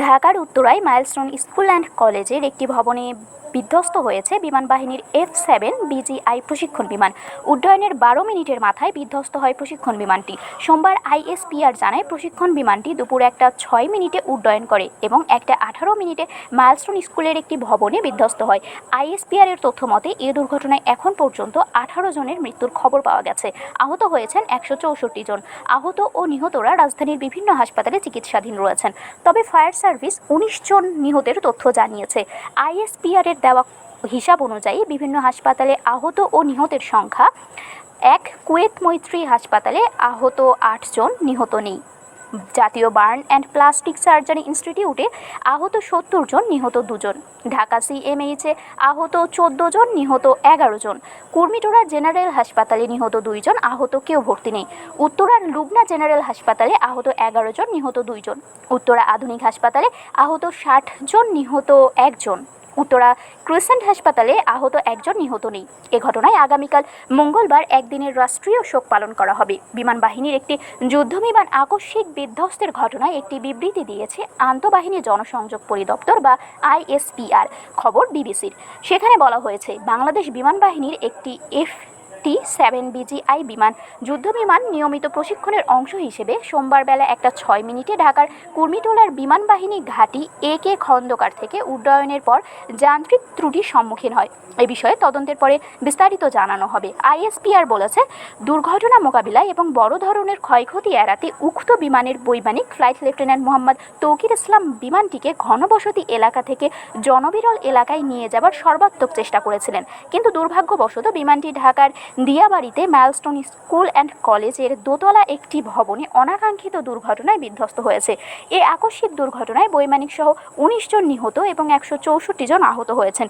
ঢাকার উত্তরায় milestone school and কলেজের একটি ভবনে বিধ্বস্ত হয়েছে বিমান বাহিনীর এফ সেভেন বিজিআই প্রশিক্ষণ বিমান। উড্ডয়নের বারো মিনিটের মাথায় বিধ্বস্ত হয় প্রশিক্ষণ বিমানটি। সোমবার আইএসপিআর জানায় প্রশিক্ষণ বিমানটি দুপুর একটা ছয় মিনিটে উড্ডয়ন করে এবং একটা আঠারো মিনিটে মাইলস্টোন স্কুলের একটি ভবনে বিধ্বস্ত হয়। আইএসপিআর এর তথ্য মতে, এ দুর্ঘটনায় এখন পর্যন্ত আঠারো জনের মৃত্যুর খবর পাওয়া গেছে। আহত হয়েছেন একশো চৌষট্টি জন। আহত ও নিহতরা রাজধানীর বিভিন্ন হাসপাতালে চিকিৎসাধীন রয়েছেন। তবে ফায়ার সার্ভিস উনিশ জন নিহতের তথ্য জানিয়েছে। আইএসপিআর এর দেওয়া হিসাব অনুযায়ী বিভিন্ন হাসপাতালে আহত ও নিহতের সংখ্যা। এক, কুয়েত মৈত্রী হাসপাতালে আহত আটজন নিহত নেই। জাতীয় বার্ন অ্যান্ড প্লাস্টিক সার্জারি ইনস্টিটিউটে আহত সত্তর জন, নিহত দুজন। ঢাকা সিএমএইচে আহত চোদ্দ জন, নিহত এগারো জন। কুর্মিটোরা জেনারেল হাসপাতালে নিহত দুইজন আহত কেউ ভর্তি নেই। উত্তরার লুবনা জেনারেল হাসপাতালে আহত এগারো জন, নিহত দুইজন উত্তরা আধুনিক হাসপাতালে আহত ষাট জন, নিহত একজন উত্তরা ক্রুসেন্ট হাসপাতালে আহত একজন নিহত নেই। এ ঘটনায় আগামীকাল মঙ্গলবার একদিনের রাষ্ট্রীয় শোক পালন করা হবে। বিমান বাহিনীর একটি যুদ্ধবিমান আকস্মিক বিধ্বস্তের ঘটনায় একটি বিবৃতি দিয়েছে আন্তঃবাহিনী জনসংযোগ পরিদপ্তর বা আইএসপিআর, খবর বিবিসির। সেখানে বলা হয়েছে, বাংলাদেশ বিমান বাহিনীর একটি এফ টি সেভেন বিজিআই বিমান। যুদ্ধবিমান নিয়মিত প্রশিক্ষণের অংশ হিসেবে সোমবার বেলা একটা ছয় মিনিটে ঢাকার কুর্মিটোলার বিমান বাহিনী ঘাঁটি এ কে খন্দকার থেকে উড্ডয়নের পর যান্ত্রিক ত্রুটির সম্মুখীন হয়। এ বিষয়ে তদন্তের পরে বিস্তারিত জানানো হবে। আইএসপিআর বলেছে, দুর্ঘটনা মোকাবিলায় এবং বড় ধরনের ক্ষয়ক্ষতি এড়াতে উক্ত বিমানের বৈমানিক ফ্লাইট লেফটেন্যান্ট মোহাম্মদ তৌকির ইসলাম বিমানটিকে ঘনবসতি এলাকা থেকে জনবিরল এলাকায় নিয়ে যাবার সর্বাত্মক চেষ্টা করেছিলেন। কিন্তু দুর্ভাগ্যবশত বিমানটি ঢাকার দিয়াবাড়িতে ম্যালস্টোন স্কুল অ্যান্ড কলেজের দোতলা একটি ভবনে অনাকাঙ্ক্ষিত দুর্ঘটনায় বিধ্বস্ত হয়েছে। এ আকস্মিক দুর্ঘটনায় বৈমানিক সহ উনিশ জন নিহত এবং একশো চৌষট্টি জন আহত হয়েছেন।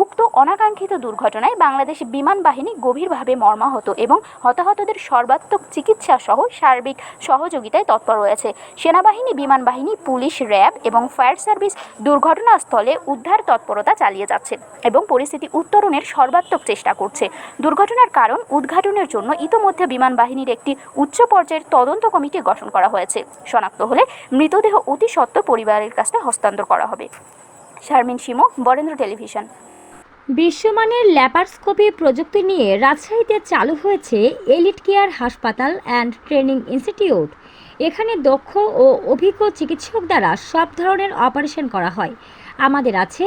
উক্ত অনাকাঙ্ক্ষিত দুর্ঘটনায় বাংলাদেশ বিমান বাহিনী গভীরভাবে মর্মাহত এবং হতাহতদের সর্বাত্মক চিকিৎসা সহ সার্বিক সহযোগিতায় তৎপর রয়েছে। সেনাবাহিনী, বিমান বাহিনী, পুলিশ, র্যাব এবং ফায়ার সার্ভিস দুর্ঘটনাস্থলে উদ্ধার তৎপরতা চালিয়ে যাচ্ছে এবং পরিস্থিতি উত্তরণের সর্বাত্মক চেষ্টা করছে। দুর্ঘটনার কারণ উদ্ঘাটনের জন্য ইতোমধ্যে বিমান বাহিনীর একটি উচ্চ পর্যায়ের তদন্ত কমিটি গঠন করা হয়েছে। শনাক্ত হলে মৃতদেহ অতি সত্ত্বর পরিবারের কাছে হস্তান্তর করা হবে। শারমিন সিমো বরেন্দ্র টেলিভিশন। বিশ্বমানের ল্যাপারস্কোপি প্রযুক্তি নিয়ে রাজশাহীতে চালু হয়েছে এলিট কেয়ার হাসপাতাল অ্যান্ড ট্রেনিং ইনস্টিটিউট। এখানে দক্ষ ও অভিজ্ঞ চিকিৎসক দ্বারা সব ধরনের অপারেশন করা হয়। আমাদের আছে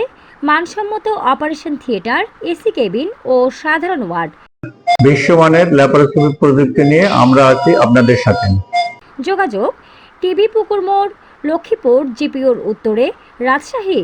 মানসম্মত অপারেশন থিয়েটার, এসি কেবিন ও সাধারণ ওয়ার্ড। বিশ্বমানের ল্যাপারোস্কোপিক প্রযুক্তি নিয়ে আমরা আছি আপনাদের সাথে। যোগাযোগ, টিভি পুকুর মোড়, লক্ষ্মীপুর, জিপিওর উত্তরে, রাজশাহী।